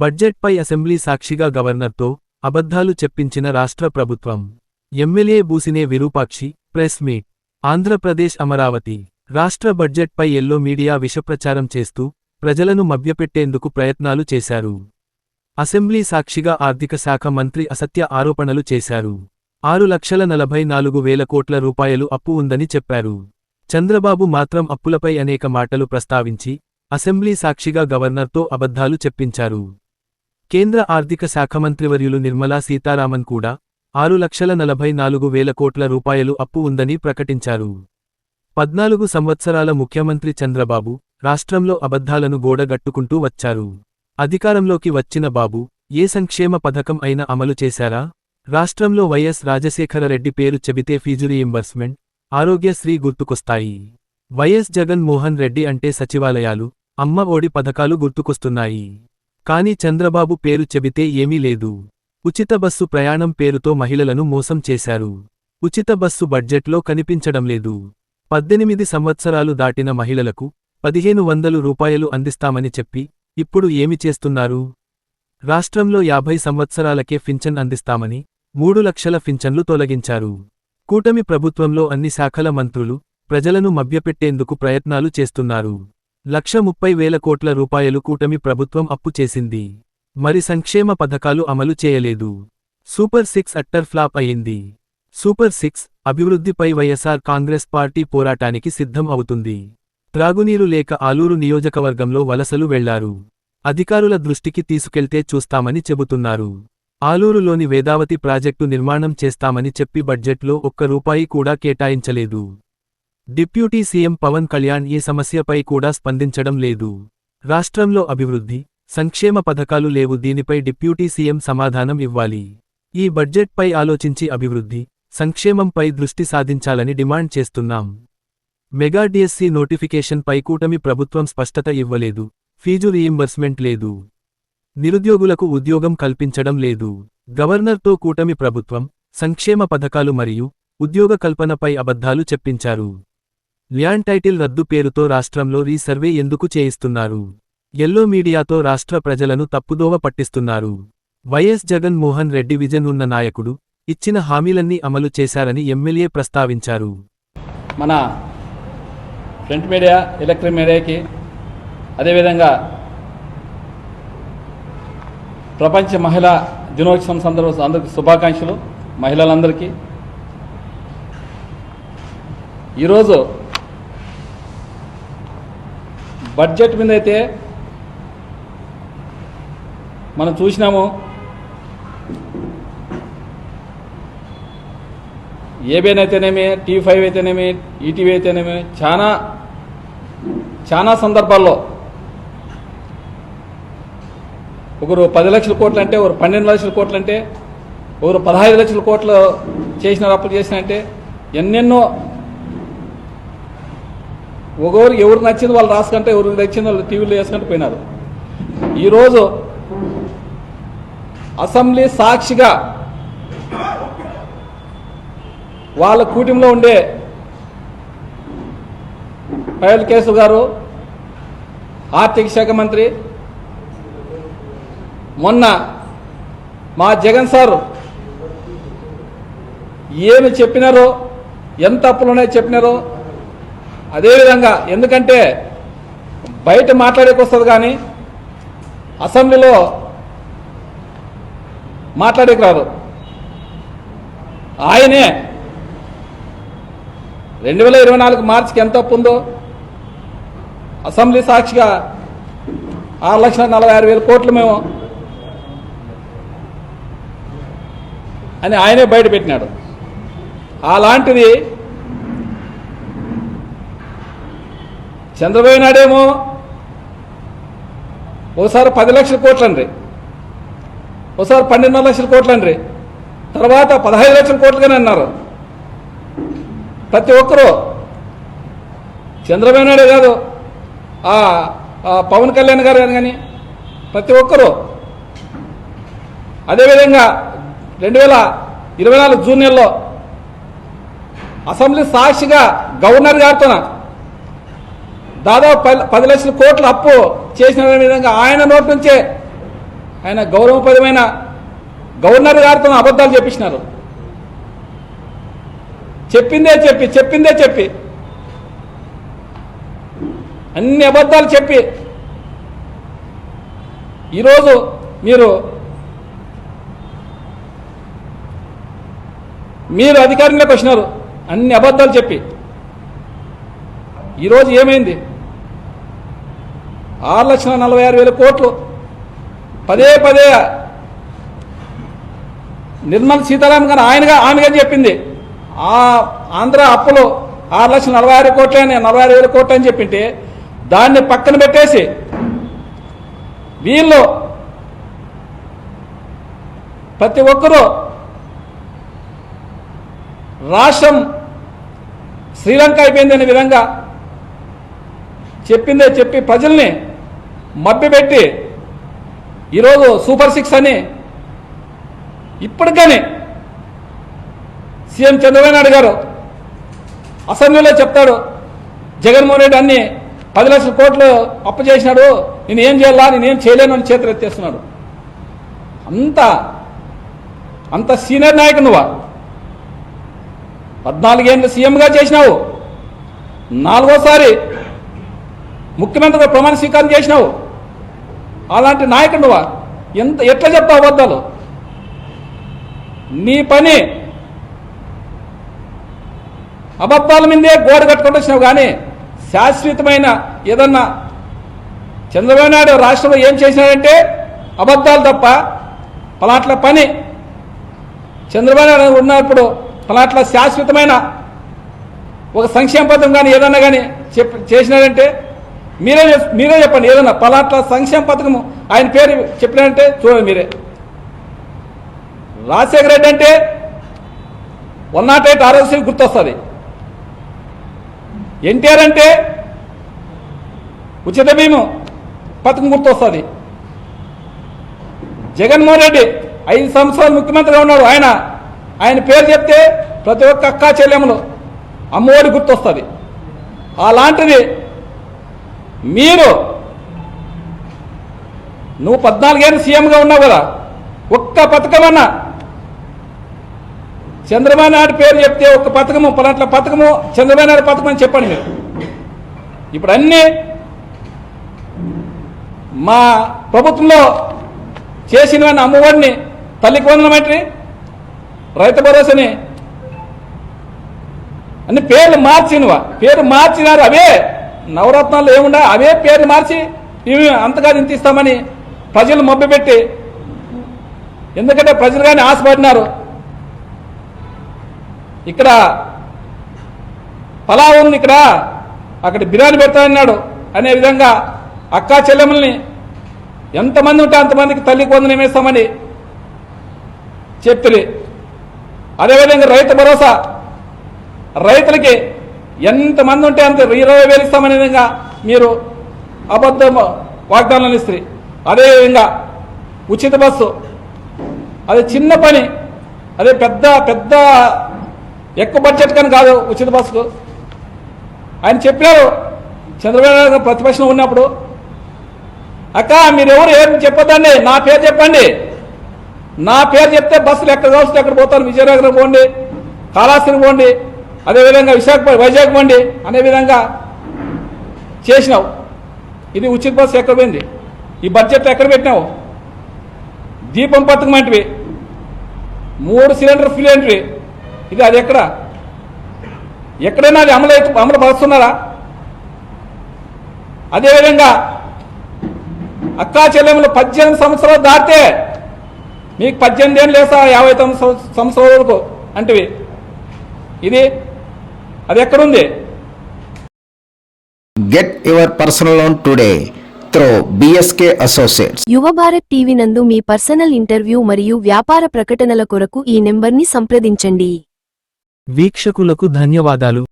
బడ్జెట్పై assembly సాక్షిగా గవర్నర్తో అబద్ధాలు చెప్పించిన రాష్ట్ర ప్రభుత్వం. MLA Busine Virupakshi press meet. Andhra Pradesh Amaravati. రాష్ట్ర బడ్జెట్పై ఎల్లో మీడియా విషప్రచారం చేస్తూ ప్రజలను మభ్యపెట్టేందుకు ప్రయత్నాలు చేశారు. అసెంబ్లీ సాక్షిగా ఆర్థిక శాఖ మంత్రి అసత్య ఆరోపణలు చేశారు. ఆరు లక్షల నలభై నాలుగు వేల కోట్ల రూపాయలు అప్పు ఉందని చెప్పారు. చంద్రబాబు మాత్రం అప్పులపై అనేక మాటలు ప్రస్తావించి అసెంబ్లీ సాక్షిగా గవర్నర్తో అబద్ధాలు చెప్పించారు. కేంద్ర ఆర్థిక శాఖ మంత్రివర్యులు నిర్మలా సీతారామన్ కూడా ఆరు లక్షల నలభై నాలుగు వేల కోట్ల రూపాయలు అప్పు ఉందని ప్రకటించారు. పద్నాలుగు సంవత్సరాల ముఖ్యమంత్రి చంద్రబాబు రాష్ట్రంలో అబద్ధాలను గోడగట్టుకుంటూ వచ్చారు. అధికారంలోకి వచ్చిన బాబు ఏ సంక్షేమ పథకం అయినా అమలు చేశారా? రాష్ట్రంలో వైఎస్ రాజశేఖరరెడ్డి పేరు చెబితే ఫీజు రీయింబర్స్మెంట్ ఆరోగ్యశ్రీ గుర్తుకొస్తాయి. వైఎస్ జగన్ మోహన్ రెడ్డి అంటే సచివాలయాలు అమ్మ ఒడి పథకాలు గుర్తుకొస్తున్నాయి. కాని చంద్రబాబు పేరు చెబితే ఏమీ లేదు. ఉచిత బస్సు ప్రయాణం పేరుతో మహిళలను మోసం చేశారు. ఉచిత బస్సు బడ్జెట్లో కనిపించడం లేదు. పద్దెనిమిది సంవత్సరాలు దాటిన మహిళలకు పదిహేను వందలు రూపాయలు అందిస్తామని చెప్పి ఇప్పుడు ఏమి చేస్తున్నారు? రాష్ట్రంలో యాభై సంవత్సరాలకే ఫించన్ అందిస్తామని మూడు లక్షల పింఛన్లు తొలగించారు. కూటమి ప్రభుత్వంలో అన్ని శాఖల మంత్రులు ప్రజలను మభ్యపెట్టేందుకు ప్రయత్నాలు చేస్తున్నారు. లక్ష ముప్పై వేల కోట్ల రూపాయలు కూటమి ప్రభుత్వం అప్పు చేసింది. మరి సంక్షేమ పథకాలు అమలు చేయలేదు. సూపర్ సిక్స్ అట్టర్ ఫ్లాప్ అయింది సూపర్ సిక్స్ అభివృద్ధిపై వైఎస్ఆర్ కాంగ్రెస్ పార్టీ పోరాటానికి సిద్ధం అవుతుంది. త్రాగునీరు లేక ఆలూరు నియోజకవర్గంలో వలసలు వెళ్ళారు. అధికారుల దృష్టికి తీసుకెళ్తే చూస్తామని చెబుతున్నారు. ఆలూరులోని వేదావతి ప్రాజెక్టు నిర్మాణం చేస్తామని చెప్పి బడ్జెట్లో ఒక్క రూపాయి కూడా కేటాయించలేదు. డిప్యూటీ సీఎం పవన్ కళ్యాణ్ ఈ సమస్యపై కూడా స్పందించడం లేదు. రాష్ట్రంలో అభివృద్ధి సంక్షేమ పథకాలు లేవు దీనిపై డిప్యూటీ సీఎం సమాధానం ఇవ్వాలి. ఈ బడ్జెట్పై ఆలోచించి అభివృద్ధి సంక్షేమంపై దృష్టి సాధించాలని డిమాండ్ చేస్తున్నాం. మెగా డిఎస్సి నోటిఫికేషన్పై కూటమి ప్రభుత్వం స్పష్టత ఇవ్వలేదు ఫీజు రీయింబర్స్మెంట్ లేదు. నిరుద్యోగులకు ఉద్యోగం కల్పించడం లేదు. గవర్నర్తో కూటమి ప్రభుత్వం సంక్షేమ పథకాలు మరియు ఉద్యోగ కల్పనపై అబద్ధాలు చెప్పించారు. ల్యాండ్ టైటిల్ రద్దు పేరుతో రాష్ట్రంలో రీసర్వే ఎందుకు చేయిస్తున్నారు? ఎల్లో మీడియాతో రాష్ట్ర ప్రజలను తప్పుదోవ పట్టిస్తున్నారు. వైఎస్ జగన్మోహన్ రెడ్డి విజన్ ఉన్న నాయకుడు ఇచ్చిన హామీలన్నీ అమలు చేశారని ఎమ్మెల్యే ప్రస్తావించారు. మన ప్రింట్ మీడియా ఎలక్ట్రిక్ మీడియాకి అదేవిధంగా ప్రపంచ మహిళా దినోత్సవం సందర్భం అందరికీ శుభాకాంక్షలు మహిళలందరికీ. ఈరోజు బడ్జెట్ మీద అయితే మనం చూసినాము. ఏబిఎన్ అయితేనేమి టీ ఫైవ్ అయితేనేమి ఈటీవీ అయితేనేమి చాలా చాలా సందర్భాల్లో ఒకరు పది లక్షల కోట్లు అంటే ఒకరు పన్నెండు లక్షల కోట్లు అంటే ఒకరు పదహైదు లక్షల కోట్లు చేసిన అప్పులు చేసినంటే ఎన్నెన్నో ఒకరు ఎవరు నచ్చింది వాళ్ళు రాసుకుంటే ఎవరికి నచ్చింది వాళ్ళు టీవీలో వేసుకుంటూ పోయినారు. ఈరోజు అసెంబ్లీ సాక్షిగా వాళ్ళ కూటమిలో ఉండే పయల్ కేసు గారు ఆర్థిక శాఖ మంత్రి మొన్న మా జగన్ సార్ ఏమి చెప్పినారో ఎంత అప్పులున్నాయో చెప్పినారో అదేవిధంగా ఎందుకంటే బయట మాట్లాడేకి వస్తుంది కానీ అసెంబ్లీలో మాట్లాడేకి రాదు. ఆయనే రెండు వేల ఇరవై నాలుగు మార్చికి ఎంత అప్పు ఉందో అసెంబ్లీ సాక్షిగా ఆరు లక్షల నలభై ఆరు వేల కోట్లు మేము అని ఆయనే బయట పెట్టినాడు. అలాంటిది చంద్రబాబు నాయుడేమో ఓసారి పది లక్షల కోట్లండ్రి. ఓసారి పన్నెండు లక్షల కోట్లండ్రి. తర్వాత పదహైదు లక్షల కోట్లుగానే అన్నారు ప్రతి ఒక్కరూ చంద్రబాబు నాయుడు కాదు పవన్ కళ్యాణ్ గారు కానీ ప్రతి ఒక్కరూ అదేవిధంగా రెండు వేల ఇరవై నాలుగు జూన్ నెలలో అసెంబ్లీ సాక్షిగా గవర్నర్ గారితో దాదాపు పది పది లక్షల కోట్ల అప్పు చేసిన విధంగా ఆయన నోటి నుంచే ఆయన గౌరవపదమైన గవర్నర్ గారితో అబద్ధాలు చెప్పించినారు చెప్పిందే చెప్పి చెప్పిందే చెప్పి. అన్ని అబద్ధాలు చెప్పి. ఈరోజు మీరు మీరు అధికారంలోకి వచ్చినారు. అన్ని అబద్ధాలు చెప్పి. ఈరోజు ఏమైంది? ఆరు లక్షల నలభై ఆరు వేల కోట్లు. పదే పదే నిర్మల్ సీతారామన్ గారు ఆయనగా ఆమెగా చెప్పింది. ఆ ఆంధ్ర అప్పులు ఆరు లక్షల నలభై ఆరు కోట్లని నలభై ఆరు వేల కోట్లు అని చెప్పింటే దాన్ని పక్కన పెట్టేసి వీళ్ళు ప్రతి ఒక్కరూ రాష్ట్రం శ్రీలంక అయిపోయింది అనే విధంగా చెప్పిందే చెప్పి ప్రజల్ని మభ్యపెట్టి ఈరోజు సూపర్ సిక్స్ అని ఇప్పటికనే సీఎం చంద్రబాబు నాయుడు గారు అసెంబ్లీలో చెప్తాడు జగన్మోహన్ రెడ్డి అన్ని పది లక్షల కోట్లు అప్పు చేసినాడు నేను ఏం చేయాలా నేనేం చేయలేను అని చేతులు ఎత్తేస్తున్నాడు. అంత అంత సీనియర్ నాయకు నువ్వా. పద్నాలుగేళ్ళు సీఎంగా చేసినావు. నాలుగోసారి ముఖ్యమంత్రిగా ప్రమాణ స్వీకారం చేసినావు. అలాంటి నాయకుడు నువ్వా? ఎంత ఎట్లా చెప్తావు అబద్ధాలు? నీ పని అబద్ధాల మీదే గోడ కట్టుకుంటూ వచ్చినావు కానీ శాశ్వతమైన ఏదన్నా చంద్రబాబు నాయుడు రాష్ట్రంలో ఏం చేసినాడంటే అబద్ధాలు తప్ప పలాట్ల పని చంద్రబాబు నాయుడు ఉన్నప్పుడు పలాట్ల శాశ్వతమైన ఒక సంక్షేమ పథకం కానీ ఏదన్నా కానీ చెప్ చేసినాడంటే మీరే మీరే చెప్పండి. ఏదన్నా పలాట్ల సంక్షేమ పథకము ఆయన పేరు చెప్పినారంటే చూడండి మీరే. రాజశేఖర రెడ్డి అంటే వన్ నాట్ ఎయిట్ ఆరోగ్య గుర్తొస్తుంది. ఎన్టీఆర్ అంటే ఉచిత భీము పథకం గుర్తొస్తుంది. జగన్మోహన్ రెడ్డి ఐదు సంవత్సరాలు ముఖ్యమంత్రిగా ఉన్నాడు ఆయన. ఆయన పేరు చెప్తే ప్రతి ఒక్క అక్కా చెల్లెములు అమ్మఒడి గుర్తొస్తుంది. అలాంటిది మీరు నువ్వు పద్నాలుగేళ్ళు సీఎంగా ఉన్నావు కదా ఒక్క పథకమన్నా. చంద్రబాబు నాయుడు పేరు చెప్తే ఒక్క పథకము పలాట్ల పథకము చంద్రబాబు నాయుడు పథకం అని చెప్పండి మీరు. ఇప్పుడు అన్నీ మా ప్రభుత్వంలో చేసినవన్నీ అమ్మఒడిని తల్లికి వందనమేంటి రైతు భరోసాని. అన్ని పేర్లు మార్చినవా? పేరు మార్చినారు అవే. నవరత్నాలు ఏముండా? అవే పేర్లు మార్చి ఇవి అంతగా ఇంత ఇస్తామని ప్రజలు మభ్యపెట్టి ఎందుకంటే ప్రజలు కానీ ఆశపడినారు. ఇక్కడ పలా ఉంది ఇక్కడ అక్కడ బిర్యానీ పెడతానన్నాడు అనే విధంగా అక్కా చెల్లెమ్మల్ని ఎంతమంది ఉంటే అంతమందికి తల్లి కొందరు వేస్తామని చెప్తుంది అదేవిధంగా రైతు భరోసా రైతులకి ఎంతమంది ఉంటే అంత ఇరవై వేలు ఇస్తామనే విధంగా మీరు అబద్ధ వాగ్దానాలు ఇస్తుంది అదేవిధంగా ఉచిత బస్సు. అది చిన్న పని. అదే పెద్ద పెద్ద ఎక్కువ బడ్జెట్ కానీ కాదు ఉచిత బస్సుకు. ఆయన చెప్పారు చంద్రబాబు ప్రతిపక్షం ఉన్నప్పుడు. అక్క మీరెవరు ఏం చెప్పొద్దండి? నా పేరు చెప్పండి. నా పేరు చెప్తే బస్సులు ఎక్కడ కావచ్చు ఎక్కడ పోతాను. విజయనగరం పోండి కాళాస్త్రి పోండి. అదేవిధంగా విశాఖపట్నం వైజాగ్ మండి అనే విధంగా చేసినావు. ఇది ఉచిత బస్సు ఎక్కడ పోయింది? ఈ బడ్జెట్ ఎక్కడ పెట్టినావు? దీపం పథకం వంటివి మూడు సిలిండర్ సిలిండర్ ఇది అది ఎక్కడ? ఎక్కడైనా అది అమలు అయితే అమలు పరుస్తున్నారా? అదేవిధంగా అక్కా చెల్లెములు పద్దెనిమిది సంవత్సరాలు దాటితే మీకు పద్దెనిమిది ఏళ్ళు లేసా యాభై తొమ్మిది సంవత్సరాల వరకు అంటివి. ఇది అది ఎక్కడుంది? Get your personal loan today through BSK Associates. యువ భారత్ టీవీ నందు మీ పర్సనల్ ఇంటర్వ్యూ మరియు వ్యాపార ప్రకటనల కొరకు ఈ నెంబర్ని సంప్రదించండి. వీక్షకులకు ధన్యవాదాలు.